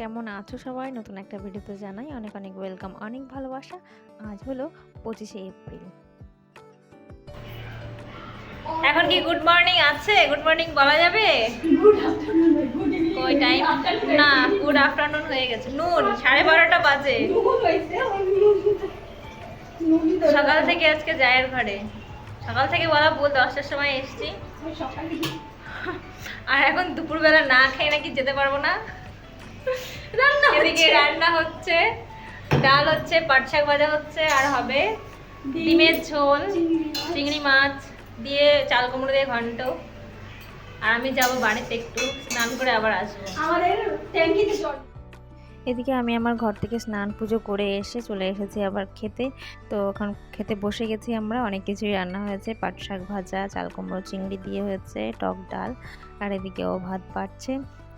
কেমন আছো সবাই? নতুন একটা ভিডিওতে জানাই অনেক অনেক ওয়েলকাম অনেক ভালোবাসা। আজ হলো পঁচিশে এপ্রিল। এখন কি গুড মর্নিং আছে? গুড মর্নিং বলা যাবে? কই টাইম না গুড আফটারনুন হয়ে গেছে। নুন সাড়ে বারোটা বাজে। সকাল থেকে আজকে জায়ের ঘরে। সকাল থেকে বলা ভুল, দশটার সময় এসছি। আর এখন দুপুরবেলা না খেয়ে নাকি যেতে পারব না। এদিকে রান্না হচ্ছে ডাল হচ্ছে পাট শাক ভাজা হচ্ছে আর হবে ডিমের ঝোল চিংড়ি মাছ। দিয়ে চাল কুমড়ো দিয়ে ঘন্ট। আর আমি যাব বাড়িতে একটু স্নান করে আবার আসব। আমাদের ট্যাঙ্কিতে জল। এদিকে আমি আমার ঘর থেকে স্নান পুজো করে এসে চলে এসেছি আবার খেতে। তো এখন খেতে বসে গেছি আমরা অনেক কিছুই রান্না হয়েছে। পাট শাক ভাজা চাল কুমড়ো চিংড়ি দিয়ে হয়েছে টক ডাল আর এদিকে ও ভাত বাড়ছে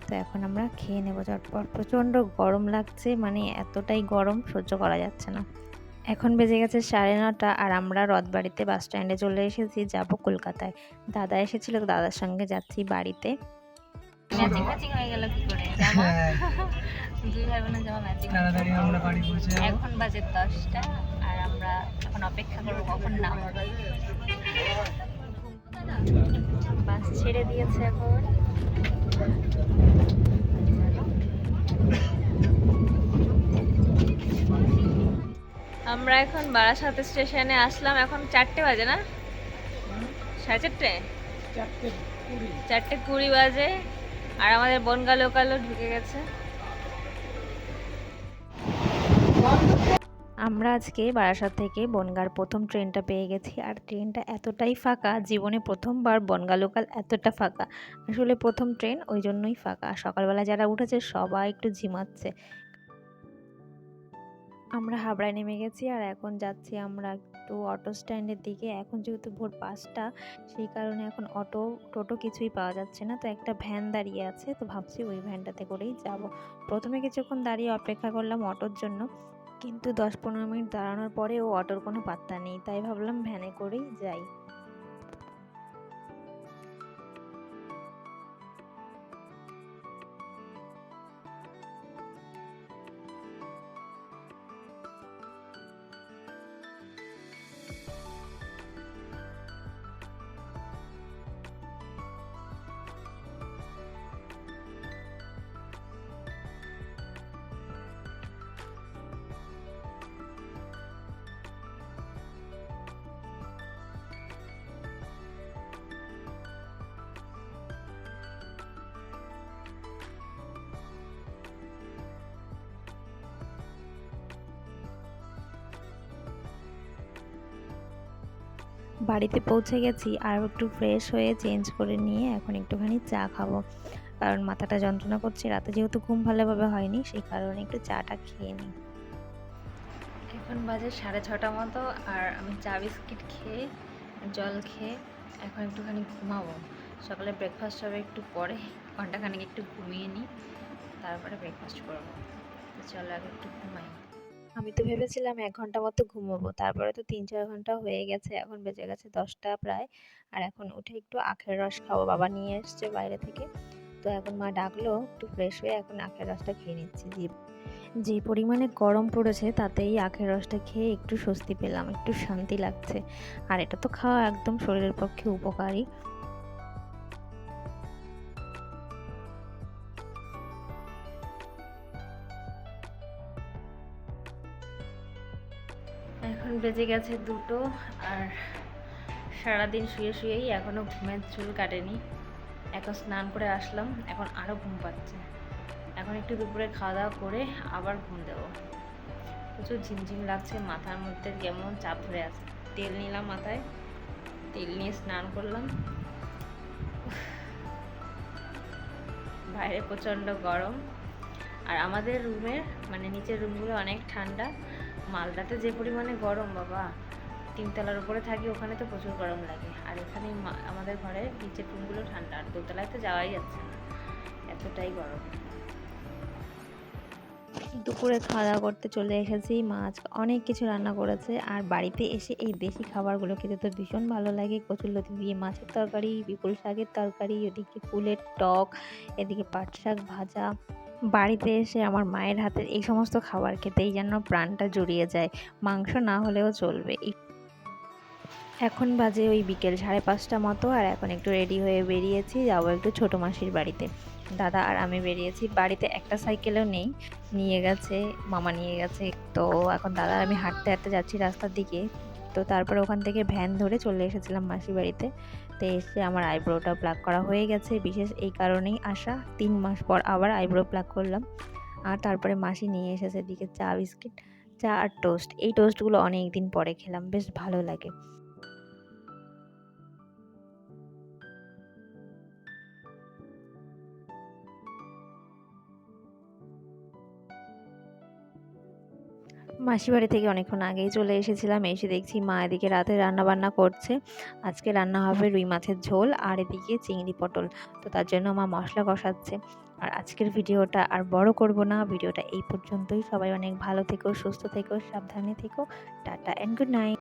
তো এখন আমরা খেয়ে নেব চটপট। প্রচণ্ড গরম লাগছে মানে এতটাই গরম সহ্য করা যাচ্ছে না। এখন বেজে গেছে সাড়ে নটা আর আমরা রথবাড়িতে বাস স্ট্যান্ডে চলে এসেছি যাব কলকাতায়। দাদা এসেছিল তো দাদার সঙ্গে যাচ্ছি বাড়িতে। ম্যাচিং ম্যাচিং হয়ে গেল কি করে? দুই ভাই বোনের জামা ম্যাচিং তাড়াতাড়ি আমরা বাড়ি পৌঁছে এখন বাজে দশটা আর আমরা এখন অপেক্ষা করব কখন নাম বাস ছেড়ে দিয়েছে এখন। আমরা এখন বারাসাত স্টেশনে আসলাম। এখন চারটে বাজে না? সাড়ে চারটে? চারটে কুড়ি। চারটে কুড়ি বাজে আর আমাদের বনগা লোকালও ঢুকে গেছে। আমরা আজকে বারাসাত থেকে বনগার প্রথম ট্রেনটা পেয়ে গেছি আর ট্রেনটা এতটাই ফাঁকা জীবনে প্রথমবার বনগা লোকাল এতটা ফাঁকা। আসলে প্রথম ট্রেন ওই জন্যই ফাঁকা। সকালবেলা যারা উঠেছে সবাই একটু ঝিমাচ্ছে। আমরা হাবড়ায় নেমে গেছি আর এখন যাচ্ছি আমরা একটু অটো স্ট্যান্ডের দিকে। এখন যেহেতু ভোর পাঁচটা, সেই কারণে এখন অটো, টোটো কিছুই পাওয়া যাচ্ছে না। তো একটা ভ্যান দাঁড়িয়ে আছে, তো ভাবছি ওই ভ্যানটাতে করেই যাব। প্রথমে কিছুক্ষণ দাঁড়িয়ে অপেক্ষা করলাম অটোর জন্য। কিন্তু দশ পনেরো মিনিট দাঁড়ানোর পরে ও অটোর কোনো পাত্তা নেই। তাই ভাবলাম ভ্যানে করেই যাই। বাড়িতে পৌঁছে গেছি আর একটু ফ্রেশ হয়ে চেঞ্জ করে নিয়ে এখন একটুখানি চা খাব। কারণ মাথাটা যন্ত্রণা করছে, রাতে যেহেতু ঘুম ভালোভাবে হয়নি সেই কারণে একটু চাটা খেয়ে নিই। এখন বাজে সাড়ে ছটা মতো আর আমি চা বিস্কিট খেয়ে, জল খেয়ে এখন একটুখানি ঘুমাবো। সকালে ব্রেকফাস্ট হবে একটু পরে, ঘন্টাখানেক একটু ঘুমিয়ে নিই, তারপরে ব্রেকফাস্ট করব। চলো আগে একটু ঘুমাই। আমি তো ভেবেছিলাম এক ঘণ্টা মতো ঘুমোবো। তারপরে তো তিন চার ঘণ্টা হয়ে গেছে, এখন বেজে গেছে দশটা প্রায়। আর এখন উঠে একটু আখের রস খাব, বাবা নিয়ে এসছে বাইরে থেকে। তো এখন মা ডাকলো, একটু ফ্রেশ হয়ে এখন আখের রসটা খেয়ে নিচ্ছি। যে যে পরিমাণে গরম পড়েছে তাতেই আখের রসটা খেয়ে একটু স্বস্তি পেলাম, একটু শান্তি লাগছে। আর এটা তো খাওয়া একদম শরীরের পক্ষে উপকারী। এখন বেজে গেছে দুটো আর সারাদিন শুয়ে শুয়েই এখনও ঘুমের চুল কাটেনি। এখন স্নান করে আসলাম, এখন আরও ঘুম পাচ্ছে। এখন একটু দুপুরে খাওয়া দাওয়া করে আবার ঘুম দেবো। প্রচুর ঝিমঝিম লাগছে, মাথার মধ্যে কেমন চাপ ধরে আছে। তেল নিলাম মাথায়, তেল নিয়ে স্নান করলাম। বাইরে প্রচণ্ড গরম। আর আমাদের রুমের মানে নিচের রুমগুলো অনেক ঠান্ডা। মালদাতে যে পরিমাণে গরম, বাবা। তিনতলার উপরে থাকি, ওখানে তো প্রচুর গরম লাগে। আর এখানে আমাদের ঘরে নিচের রুমগুলো ঠান্ডা, আর দোতলায় তো যাওয়াই যাচ্ছে না। এতটাই গরম। দুপুরে খাওয়া দাওয়া করতে চলে এসেছি। মাছ অনেক কিছু রান্না করেছে, আর বাড়িতে এসে এই দেশি খাবারগুলো খেতে তো ভীষণ ভালো লাগে। কচুরলতি দিয়ে মাছের তরকারি, বিপুল শাকের তরকারি, এদিকে ফুলের টক, এদিকে পাট শাক ভাজা। বাড়িতে এসে আমার মায়ের হাতের এই সমস্ত খাবার খেতেই যেন প্রাণটা জুড়িয়ে যায়। মাংস না হলেও চলবে। এখন বাজে ওই বিকেল সাড়ে পাঁচটা মতো আর এখন একটু রেডি হয়ে বেরিয়েছি, যাব একটু ছোটো মাসির বাড়িতে। দাদা আর আমি বেরিয়েছি। বাড়িতে একটা সাইকেলও নেই, নিয়ে গেছে, মামা নিয়ে গেছে। তো এখন দাদা আমি হাঁটতে হাঁটতে যাচ্ছি রাস্তার দিকে। তো তারপর ওখান থেকে ভ্যান ধরে চলে এসেছিলাম মাসির বাড়িতে। তো এসে আমার আইব্রোটা প্লাক করা হয়ে গেছে। বিশেষ এই কারণেই আসা তিন মাস পর আবার আইব্রো প্লাক করলাম। আর তারপরে মাসি নিয়ে এসেছে এদিকে চা, বিস্কিট, চা আর টোস্ট। এই টোস্টগুলো অনেক দিন পরে খেলাম, বেশ ভালো লাগে। মাসি বাড়ি থেকে অনেকক্ষণ আগেই চলে এসেছিলাম। এসে দেখছি মা এদিকে রাতে রান্না বান্না করছে। আজকে রান্না হবে রুই মাছের ঝোল আর এদিকে চিংড়ি পটল। তো তার জন্য মা মশলা কষাচ্ছে। আর আজকের ভিডিওটা আর বড় করব না। ভিডিওটা এই পর্যন্তই। সবাই অনেক ভালো থেকো, সুস্থ থেকো, সাবধানে থেকো। Tata and good night